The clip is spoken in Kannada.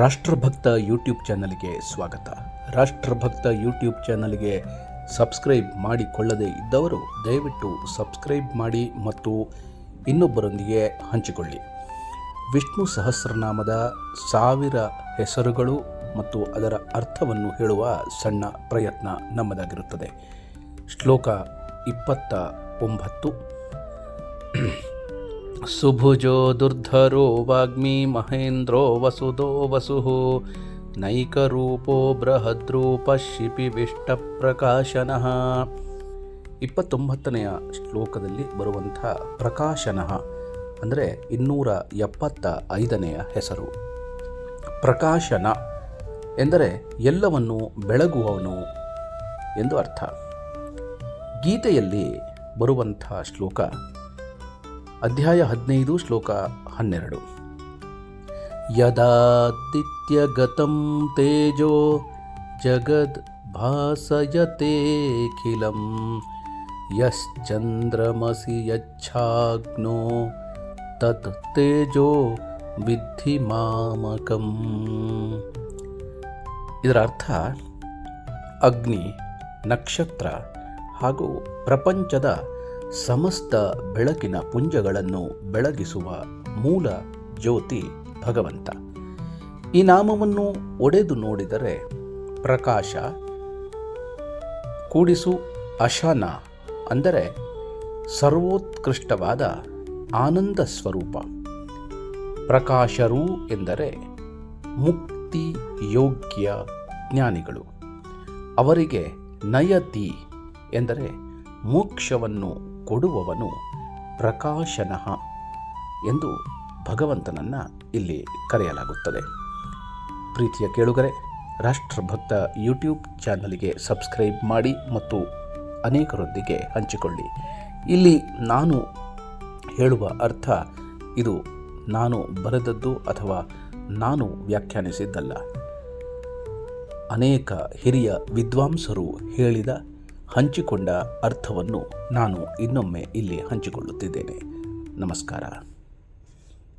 ರಾಷ್ಟ್ರಭಕ್ತ ಯೂಟ್ಯೂಬ್ ಚಾನಲ್ಗೆ ಸ್ವಾಗತ. ರಾಷ್ಟ್ರಭಕ್ತ ಯೂಟ್ಯೂಬ್ ಚಾನಲ್ಗೆ ಸಬ್ಸ್ಕ್ರೈಬ್ ಮಾಡಿಕೊಳ್ಳದೇ ಇದ್ದವರು ದಯವಿಟ್ಟು ಸಬ್ಸ್ಕ್ರೈಬ್ ಮಾಡಿ ಮತ್ತು ಇನ್ನೊಬ್ಬರೊಂದಿಗೆ ಹಂಚಿಕೊಳ್ಳಿ. ವಿಷ್ಣು ಸಹಸ್ರನಾಮದ ಸಾವಿರ ಹೆಸರುಗಳು ಮತ್ತು ಅದರ ಅರ್ಥವನ್ನು ಹೇಳುವ ಸಣ್ಣ ಪ್ರಯತ್ನ ನಮ್ಮದಾಗಿರುತ್ತದೆ. ಶ್ಲೋಕ ಇಪ್ಪತ್ತ ಒಂಬತ್ತು. ಸುಭುಜೋ ದುರ್ಧರೋ ವಾಗ್ಮಿ ಮಹೇಂದ್ರೋ ವಸುಧೋ ವಸುಹು, ನೈಕರೂಪೋ ಶಿಪಿ ವಿಷ್ಟಪ್ರಕಾಶನಃ ಇಪ್ಪತ್ತೊಂಬತ್ತನೆಯ ಶ್ಲೋಕದಲ್ಲಿ ಬರುವಂಥ ಪ್ರಕಾಶನಃ ಅಂದರೆ ಇನ್ನೂರ ಎಪ್ಪತ್ತ ಐದನೆಯ ಹೆಸರು. ಪ್ರಕಾಶನ ಎಂದರೆ ಎಲ್ಲವನ್ನು ಬೆಳಗುವವನು ಎಂದು ಅರ್ಥ. ಗೀತೆಯಲ್ಲಿ ಬರುವಂಥ ಶ್ಲೋಕ ಅಧ್ಯಾಯ ಹದಿನೈದು, ಶ್ಲೋಕ ಹನ್ನೆರಡು. ಯದಾದಿತ್ಯಗತಂ ತೇಜೋ ಜಗದ್ ಭಾಸಯತೆಖಿಲಂ ಯಶ್ಚಂದ್ರಮಸಿ ಯಚ್ಛಾಗ್ನೋ ತತ್ ತೇಜೋ ವಿದ್ಧಿ ಮಾಮಕಂ. ಇದರ ಅರ್ಥ, ಅಗ್ನಿ, ನಕ್ಷತ್ರ ಹಾಗೂ ಪ್ರಪಂಚದ ಸಮಸ್ತ ಬೆಳಕಿನ ಪುಂಜಗಳನ್ನು ಬೆಳಗಿಸುವ ಮೂಲ ಜ್ಯೋತಿ ಭಗವಂತ. ಈ ನಾಮವನ್ನು ಒಡೆದು ನೋಡಿದರೆ ಪ್ರಕಾಶ ಕೂಡಿಸು ಅಶಾನ ಅಂದರೆ ಸರ್ವೋತ್ಕೃಷ್ಟವಾದ ಆನಂದ ಸ್ವರೂಪ. ಪ್ರಕಾಶರು ಎಂದರೆ ಮುಕ್ತಿ ಯೋಗ್ಯ ಜ್ಞಾನಿಗಳು. ಅವರಿಗೆ ನಯತಿ ಎಂದರೆ ಮೋಕ್ಷವನ್ನು ಕೊಡುವವನು ಪ್ರಕಾಶನಃ ಎಂದು ಭಗವಂತನನ್ನು ಇಲ್ಲಿ ಕರೆಯಲಾಗುತ್ತದೆ. ಪ್ರೀತಿಯ ಕೇಳುಗರೆ, ರಾಷ್ಟ್ರಭಕ್ತ ಯೂಟ್ಯೂಬ್ ಚಾನಲ್ಗೆ ಸಬ್ಸ್ಕ್ರೈಬ್ ಮಾಡಿ ಮತ್ತು ಅನೇಕರೊಂದಿಗೆ ಹಂಚಿಕೊಳ್ಳಿ. ಇಲ್ಲಿ ನಾನು ಹೇಳುವ ಅರ್ಥ ಇದು ನಾನು ಬರೆದದ್ದು ಅಥವಾ ನಾನು ವ್ಯಾಖ್ಯಾನಿಸಿದ್ದಲ್ಲ. ಅನೇಕ ಹಿರಿಯ ವಿದ್ವಾಂಸರು ಹೇಳಿದ ಹಂಚಿಕೊಂಡ ಅರ್ಥವನ್ನು ನಾನು ಇನ್ನೊಮ್ಮೆ ಇಲ್ಲಿ ಹಂಚಿಕೊಳ್ಳುತ್ತಿದ್ದೇನೆ. ನಮಸ್ಕಾರ.